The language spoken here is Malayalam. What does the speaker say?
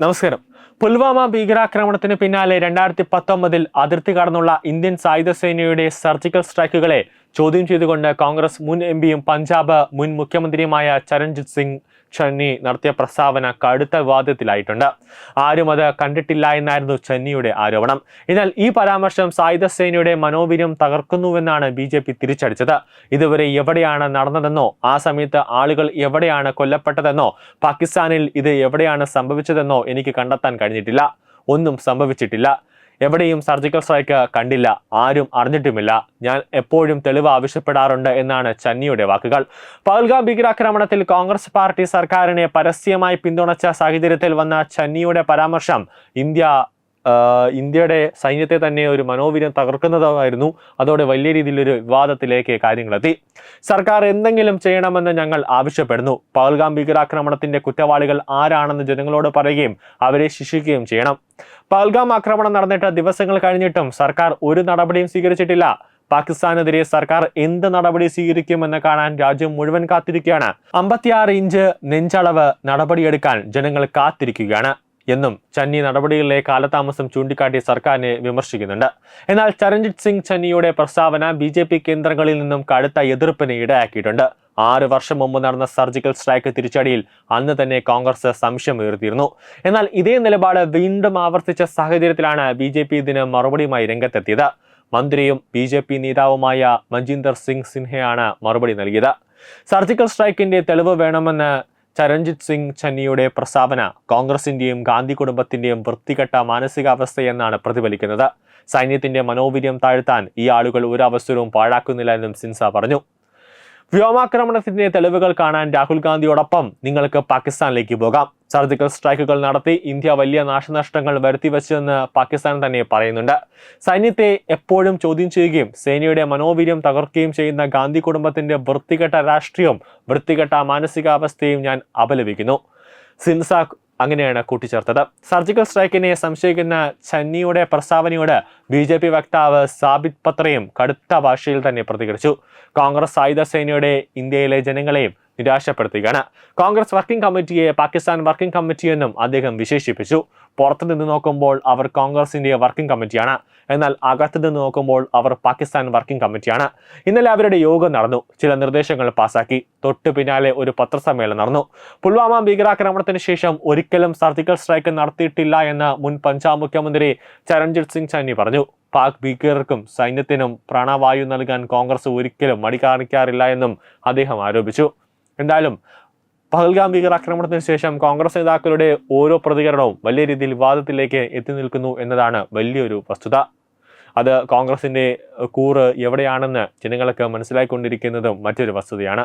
നമസ്കാരം. പുൽവാമ ഭീകരാക്രമണത്തിന് പിന്നാലെ രണ്ടായിരത്തി പത്തൊമ്പതിൽ അതിർത്തി കടന്നുള്ള ഇന്ത്യൻ സായുധ സേനയുടെ സർജിക്കൽ സ്ട്രൈക്കുകളെ ചോദ്യം ചെയ്തുകൊണ്ട് കോൺഗ്രസ് മുൻ എം പിയും പഞ്ചാബ് മുൻ മുഖ്യമന്ത്രിയുമായ ചരൺജിത് സിംഗ് ചെന്നി നടത്തിയ പ്രസ്താവന കടുത്ത വിവാദത്തിലായിട്ടുണ്ട് ആരും അത് കണ്ടിട്ടില്ല എന്നായിരുന്നു ചെന്നിയുടെ ആരോപണം. എന്നാൽ ഈ പരാമർശം സായുധ സേനയുടെ മനോവീര്യം തകർക്കുന്നുവെന്നാണ് ബി ജെ പി തിരിച്ചടിച്ചത്. ഇതുവരെ എവിടെയാണ് നടന്നതെന്നോ ആ സമയത്ത് ആളുകൾ എവിടെയാണ് കൊല്ലപ്പെട്ടതെന്നോ പാകിസ്ഥാനിൽ ഇത് എവിടെയാണ് സംഭവിച്ചതെന്നോ എനിക്ക് കണ്ടെത്താൻ കഴിഞ്ഞിട്ടില്ല. ഒന്നും സംഭവിച്ചിട്ടില്ല. എവിടെയും സർജിക്കൽ സ്ട്രൈക്ക് കണ്ടില്ല ആരും അറിഞ്ഞിട്ടുമില്ല. ഞാൻ എപ്പോഴും തെളിവ് ആവശ്യപ്പെടാറുണ്ട് എന്നാണ് ചന്നിയുടെ വാക്കുകൾ. പഹൽഗാം ഭീകരാക്രമണത്തിൽ കോൺഗ്രസ് പാർട്ടി സർക്കാരിനെ പരസ്യമായി പിന്തുണച്ച സാഹചര്യത്തിൽ വന്ന ചന്നിയുടെ പരാമർശം ഇന്ത്യ ഇന്ത്യയുടെ സൈന്യത്തെ തന്നെ ഒരു മനോവീര്യം തകർക്കുന്നതായിരുന്നു. അതോടെ വലിയ രീതിയിലൊരു വിവാദത്തിലേക്ക് കാര്യങ്ങളെത്തി. സർക്കാർ എന്തെങ്കിലും ചെയ്യണമെന്ന് ഞങ്ങൾ ആവശ്യപ്പെടുന്നു. പഹൽഗാം ഭീകരാക്രമണത്തിന്റെ കുറ്റവാളികൾ ആരാണെന്ന് ജനങ്ങളോട് പറയുകയും അവരെ ശിക്ഷിക്കുകയും ചെയ്യണം. പഹൽഗാം ആക്രമണം നടന്നിട്ട് ദിവസങ്ങൾ കഴിഞ്ഞിട്ടും സർക്കാർ ഒരു നടപടിയും സ്വീകരിച്ചിട്ടില്ല. പാകിസ്ഥാനെതിരെ സർക്കാർ എന്ത് നടപടി സ്വീകരിക്കുമെന്ന് കാണാൻ രാജ്യം മുഴുവൻ കാത്തിരിക്കുകയാണ്. അമ്പത്തിയാറ് ഇഞ്ച് നെഞ്ചളവ് നടപടിയെടുക്കാൻ ജനങ്ങൾ കാത്തിരിക്കുകയാണ്. എന്നും ചന്നി നടപടികളിലെ കാലതാമസം ചൂണ്ടിക്കാട്ടി സർക്കാരിനെ വിമർശിക്കുന്നുണ്ട്. എന്നാൽ ചരൺജിത് സിംഗ് ചന്നിയുടെ പ്രസ്താവന ബി ജെ പി കേന്ദ്രങ്ങളിൽ നിന്നും കടുത്ത എതിർപ്പിന് ഇടയാക്കിയിട്ടുണ്ട് ആറ് വർഷം മുമ്പ് നടന്ന സർജിക്കൽ സ്ട്രൈക്ക് തിരിച്ചടിയിൽ അന്ന് തന്നെ കോൺഗ്രസ് സംശയം ഉയർത്തിയിരുന്നു. എന്നാൽ ഇതേ നിലപാട് വീണ്ടും ആവർത്തിച്ച സാഹചര്യത്തിലാണ് ബി ജെ പി ഇതിന് മറുപടിയുമായി രംഗത്തെത്തിയത്. മന്ത്രിയും ബി ജെ പി നേതാവുമായ മഞ്ജീന്ദർ സിംഗ് സിൻഹയാണ് മറുപടി നൽകിയത്. സർജിക്കൽ സ്ട്രൈക്കിന്റെ തെളിവ് വേണമെന്ന് ചരൺജിത് സിംഗ് ചന്നിയുടെ പ്രസ്താവന കോൺഗ്രസിന്റെയും ഗാന്ധി കുടുംബത്തിന്റെയും വൃത്തികെട്ട മാനസികാവസ്ഥയെന്നാണ് പ്രതിഫലിക്കുന്നത്. സൈന്യത്തിന്റെ മനോവീര്യം താഴ്ത്താൻ ഈ ആളുകൾ ഒരു അവസരവും പാഴാക്കുന്നില്ല എന്നും സിൻസ പറഞ്ഞു. വ്യോമാക്രമണത്തിന്റെ തെളിവുകൾ കാണാൻ രാഹുൽ ഗാന്ധിയോടൊപ്പം നിങ്ങൾക്ക് പാകിസ്ഥാനിലേക്ക് പോകാം. സർജിക്കൽ സ്ട്രൈക്കുകൾ നടത്തി ഇന്ത്യ വലിയ നാശനഷ്ടങ്ങൾ വരുത്തിവെച്ചതെന്ന് പാകിസ്ഥാൻ തന്നെ പറയുന്നുണ്ട്. സൈന്യത്തെ എപ്പോഴും ചോദ്യം ചെയ്യുകയും സേനയുടെ മനോവീര്യം തകർക്കുകയും ചെയ്യുന്ന ഗാന്ധി കുടുംബത്തിന്റെ വൃത്തികെട്ട രാഷ്ട്രീയവും വൃത്തികെട്ട മാനസികാവസ്ഥയും ഞാൻ അപലപിക്കുന്നു. സിൻസ അങ്ങനെയാണ് കൂട്ടിച്ചേർത്തത്. സർജിക്കൽ സ്ട്രൈക്കിനെ സംശയിക്കുന്ന ചന്നിയുടെ പ്രസ്താവനയോട് ബി ജെ പി വക്താവ് സാബിത് പത്രയും കടുത്ത ഭാഷയിൽ തന്നെ പ്രതികരിച്ചു. കോൺഗ്രസ് സായുധ സേനയുടെ ഇന്ത്യയിലെ ജനങ്ങളെയും നിരാശപ്പെടുത്തുകയാണ്. കോൺഗ്രസ് വർക്കിംഗ് കമ്മിറ്റിയെ പാകിസ്ഥാൻ വർക്കിംഗ് കമ്മിറ്റി എന്നും അദ്ദേഹം വിശേഷിപ്പിച്ചു. പുറത്തുനിന്ന് നോക്കുമ്പോൾ അവർ കോൺഗ്രസിന്റെ വർക്കിംഗ് കമ്മിറ്റിയാണ്. എന്നാൽ അകത്തു നിന്ന് നോക്കുമ്പോൾ അവർ പാകിസ്ഥാൻ വർക്കിംഗ് കമ്മിറ്റിയാണ്. ഇന്നലെ അവരുടെ യോഗം നടന്നു. ചില നിർദ്ദേശങ്ങൾ പാസാക്കി. തൊട്ടു പിന്നാലെ ഒരു പത്രസമ്മേളനം നടന്നു. പുൽവാമ ഭീകരാക്രമണത്തിന് ശേഷം ഒരിക്കലും സർജിക്കൽ സ്ട്രൈക്ക് നടത്തിയിട്ടില്ല എന്ന് മുൻ പഞ്ചാബ് മുഖ്യമന്ത്രി ചരൺജിത് സിംഗ് ചന്നി പറഞ്ഞു. പാക് ഭീകരർക്കും സൈന്യത്തിനും പ്രാണവായു നൽകാൻ കോൺഗ്രസ് ഒരിക്കലും മടി കാണിക്കാറില്ല എന്നും അദ്ദേഹം ആരോപിച്ചു. എന്തായാലും പഹൽഗാം ഭീകരാക്രമണത്തിന് ശേഷം കോൺഗ്രസ് നേതാക്കളുടെ ഓരോ പ്രതികരണവും വലിയ രീതിയിൽ വിവാദത്തിലേക്ക് എത്തി നിൽക്കുന്നു എന്നതാണ് വലിയൊരു വസ്തുത. അത് കോൺഗ്രസിന്റെ കൂറ് എവിടെയാണെന്ന് ജനങ്ങൾക്ക് മനസ്സിലായിക്കൊണ്ടിരിക്കുന്നതും മറ്റൊരു വസ്തുതയാണ്.